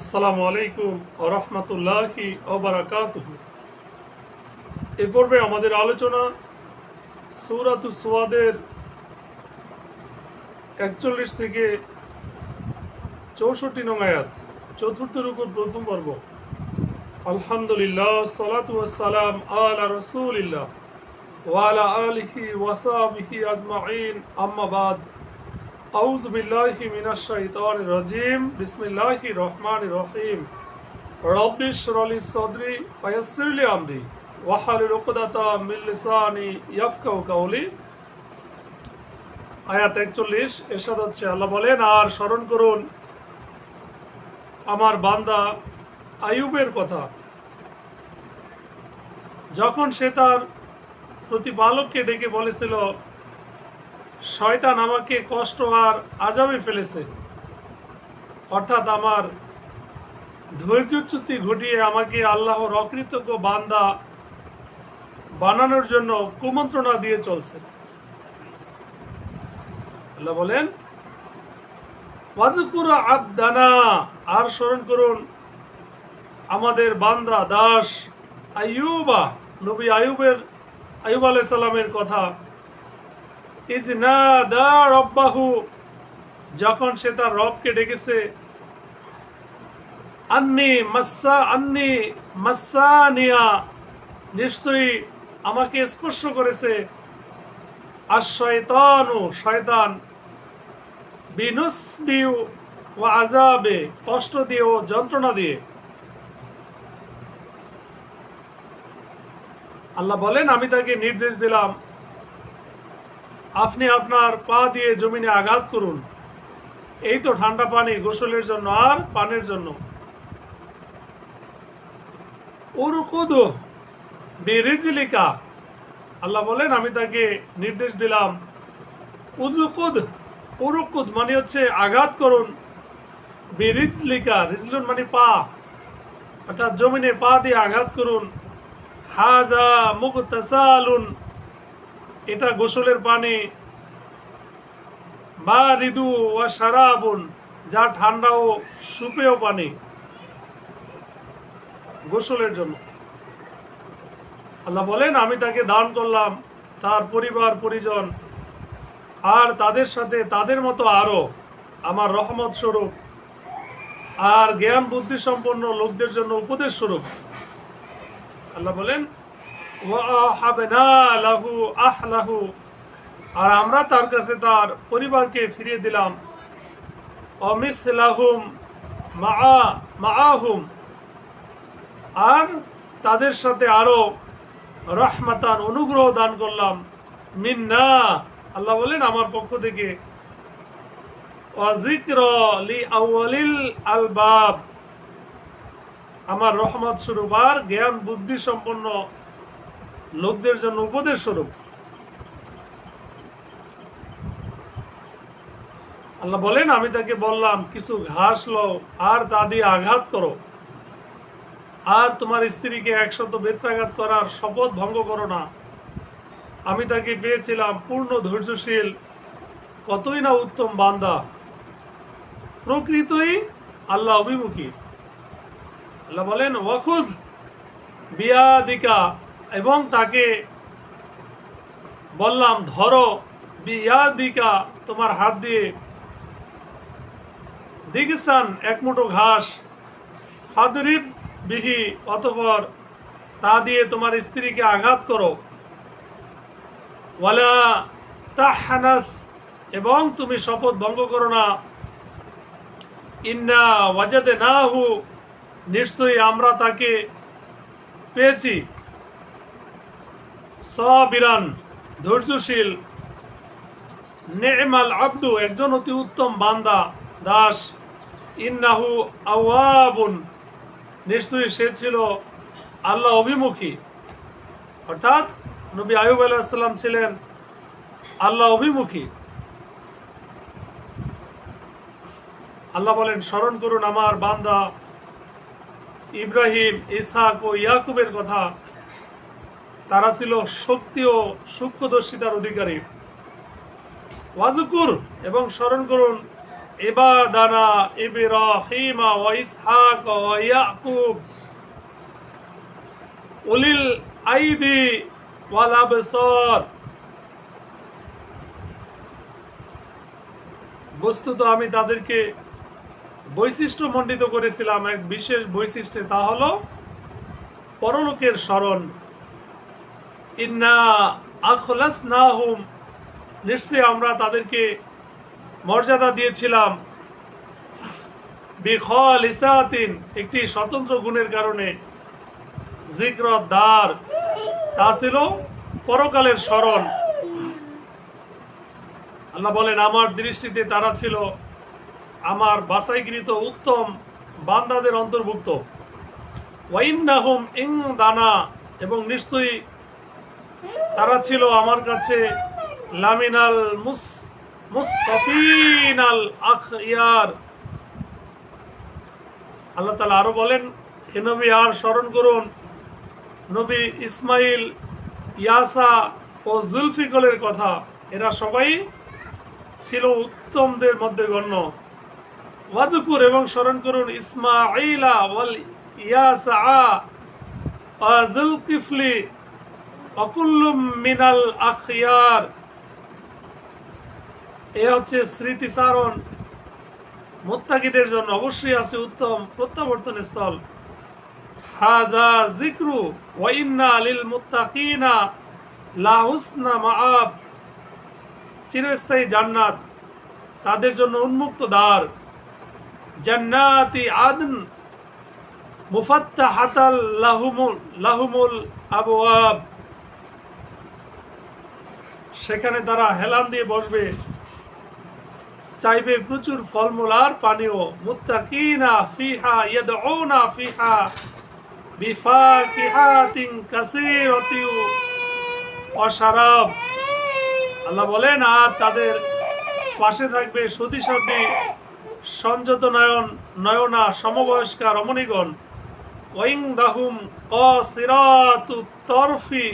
আসসালামু আলাইকুম রহমতুল্লাহি ওবরাকাত এ পর্বে আমাদের আলোচনা সোয়াদের একচল্লিশ থেকে চৌষট্টি নং আয়াত, চতুর্থ রুকুর প্রথম পর্ব। আলহামদুলিল্লাহ, সালাতু সালাম আলা রসুলিল্লাহ ওয়ালা আলিহি ওয়াসাবিহি আজমাইন আম্মাবাদ আউজ বিল্লাহি মিনাশ শাইতানির রাজিম। রহিম। রব্বি লিসানি আয়াত 41 এরশাদ হচ্ছে, আল্লাহ বলেন, আর স্মরণ করুন আমার বান্দা আয়ুবের কথা। যখন সে তার প্রতিপালককে ডেকে বলেছিল শয়তান আমাকে কষ্ট আর আজাবে ফেলেছে। অর্থাৎ আমার ধৈর্যচ্যুতি ঘটিয়ে আমাকে আল্লাহর অকৃতজ্ঞ বান্দা বানানোর জন্য কুমন্ত্রণা দিয়ে চলছে। আল্লাহ বলেন আবদানা আর স্মরণ করুন, আমাদের বান্দা দাস আইয়ুবা, নবী আয়ুবের আয়ুব আলাইহিস সালামের রব্বাহু, যখন সে তার রবকে ডেকেছে, আন্নি মাসা আন্নি মাসানিয়া নিশ্চয়ই আমাকে স্পর্শ করেছে। আর শয়তানু, শয়তান বিনুসবিউ ও আজাবে কষ্ট দিয়ে ও যন্ত্রণা দিয়ে। আল্লাহ বলেন, আমি তাকে নির্দেশ দিলাম আপনি আপনার পা দিয়ে জমিনে আঘাত করুন। এই তো ঠান্ডা পানি গোসলের জন্য আর পানের জন্য। আল্লাহ বলেন, আমি তাকে নির্দেশ দিলাম উদুকুদ উরুকুদ মানে হচ্ছে আঘাত করুন। মানে পা। অর্থাৎ জমিনে পা দিয়ে আঘাত করুন। হাদা মুগতাসালুন। এটা গোসলের পানি। বা ঋদু ও সারাবুন যা ঠান্ডা ও সুপেয় পানি। গোসলের জন্য। আল্লাহ বলেন, আমি তাকে দান করলাম, তার পরিবার, পরিজন, আর তাদের সাথে তাদের মতো আরও। আমার রহমত স্বরূপ, আর জ্ঞান বুদ্ধি সম্পন্ন লোকদের জন্য উপদেশ স্বরূপ। আল্লাহ বলেন লাহু আর আমরা তার কাছে তার পরিবারকে ফিরিয়ে দিলাম। অমিথলাহুম মা, মাআহুম। আর তাদের সাথে আরও রহমাতান অনুগ্রহ দান করলাম। মিন্না, আল্লাহ বলেন, আমার পক্ষ থেকে। আলবাব। আমার রহমত স্বরূপ আর জ্ঞান বুদ্ধি সম্পন্ন লোকদের জন্য উপদেশ স্বরূপ। আল্লাহ বলেন, আমি তাকে বললাম, কিছু ঘাস লো, আর তা দিয়ে আঘাত করো। আর তোমার স্ত্রীকে একশত বেত্রাঘাত করার শপথ ভঙ্গ করো না। আমি তাকে পেয়েছিলাম পূর্ণ ধৈর্যশীল, কতই না উত্তম বান্দা। প্রকৃতই আল্লাহ অভিমুখী। আল্লাহ বলেন ওয়াকুদ বিয়াদিকা এবং তাকে বললাম, ধরো, বিয়াদিকা তোমার হাত দিয়ে দিগসান এক মুঠো ঘাস, ফাদরিব বিহি অতপর তা দিয়ে তোমার স্ত্রীকে আঘাত করো। ওয়ালা তাহানাস, এবং তুমি শপথ ভঙ্গ করো না। ইন্না ওয়াজাদে না হু নিশ্চয়ই আমরা তাকে পেয়েছি। সবিরান, ধৈর্যশীল। নেমাল আব্দু, একজন অতি উত্তম বান্দা, দাস। ইন্নাহু আওয়াবুন। নিশ্চয়ই সে ছিল আল্লাহ অভিমুখী। অর্থাৎ নবী আয়ুব আলাইসাল্লাম ছিলেন আল্লাহ অভিমুখী। আল্লাহ বলেন, স্মরণ করুন আমার বান্দা ইব্রাহিম ইসাক ও ইয়াকুবের কথা। তারা ছিল শক্তি ও সূক্ষ্মদর্শিতার অধিকারী। ওয়াদুকুর এবং স্মরণ করুন, ইবাদানা ইব্রাহিম ওয়া ইসহাক ওয়া ইয়াকুব। উলিল আইদি ওয়াল আবসার। বস্তুত আমি তাদেরকে বৈশিষ্ট্য মণ্ডিত করেছিলাম, এক বিশেষ বৈশিষ্ট্যে তা হলো পরলোকের স্মরণ। ইন্না আখলাস না হুম নিশ্চয়ই আমরা তাদেরকে মর্যাদা দিয়েছিলাম। বিখল ইসাতিন একটি স্বতন্ত্র গুণের কারণে। জিক্র দ্বার তা ছিল পরকালের স্মরণ। আল্লাহ বলেন, আমার দৃষ্টিতে তারা ছিল আমার বাসাইকৃত উত্তম বান্দাদের অন্তর্ভুক্ত। ওয়াইন্নাহুম ইং দানা এবং নিশ্চয়ই তারা ছিল আমার কাছে লামিনাল মুস আল্লাহ তাআলা আরও বলেন, হে নবী, আর স্মরণ করুন, নবী ইসমাইল, ইয়াসা ও জুলফিকলের কথা। এরা সবাই ছিল উত্তমদের মধ্যে গণ্য। ওয়াদুকুর এবং স্মরণ করুন, ইসমাইলা ওয়াল ইয়াসা ওয়া যুলকিফলি মিনাল আখিয়ার। এ হচ্ছে স্মৃতিচারণ। মোত্তাকিদের জন্য অবশ্যই আছে উত্তম প্রত্যাবর্তন স্থল। হাদা জিক্রু ওয়াইন্না মুত্তাকিনা লা হুসনা মাআব। চিরস্থায়ী জান্নাত, তাদের জন্য উন্মুক্ত দ্বার। জান্নাতি আদন মুফাত্তাহাতাল লাহুমুল লাহুমুল সেখানে তারা হেলান দিয়ে বসবে। চাইবে প্রচুর ফলমূল আর পানীয়। মুত্তাকিনা ফিহা, ইয়াদউনা ফিহা বিফাকিহাতিন কাসীরাতিন ওয়া শারাব আল্লাহ বলেন, আর তাদের পাশে থাকবে সতী সাথী সংযত নয়ন, নয়না সমবয়স্কা রমণীগণ। ওয়াইং দাহুম কসিরাতু তরফি